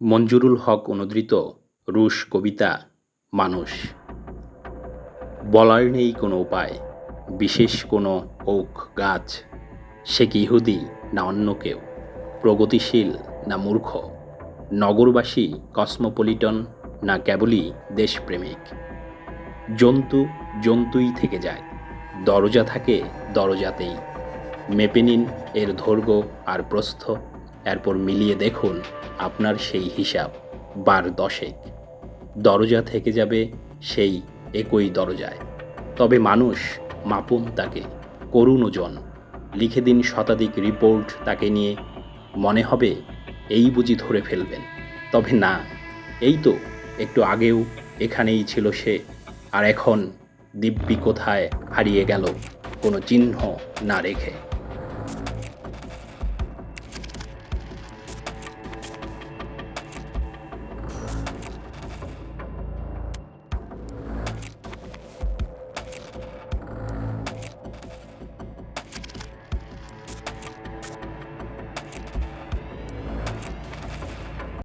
মঞ্জুরুল হক অনুদৃত রুশ কবিতা মানুষ। বলার নেই কোনো উপায়, বিশেষ কোনো ওক গাছ। সে কি ইহুদি না অন্য কেউ? প্রগতিশীল না মূর্খ? নগরবাসী কসমোপলিটন না কেবলই দেশপ্রেমিক? জন্তু জন্তুই থেকে যায়, দরজা থাকে দরজাতেই। মেপে নিন এর দৈর্ঘ্য আর প্রস্থ, এরপর মিলিয়ে দেখুন আপনার সেই হিসাব বার দশেক। দরজা থেকে যাবে সেই একই দরজায়। তবে মানুষ মাপুন তাকে, করুণ ওজন। লিখে দিন শতাধিক রিপোর্ট তাকে নিয়ে। মনে হবে এই বুঝি ধরে ফেলবেন। তবে না, এই তো একটু আগেও এখানেই ছিল সে। আর এখন দিব্যি কোথায় হারিয়ে গেল কোনো চিহ্ন না রেখে।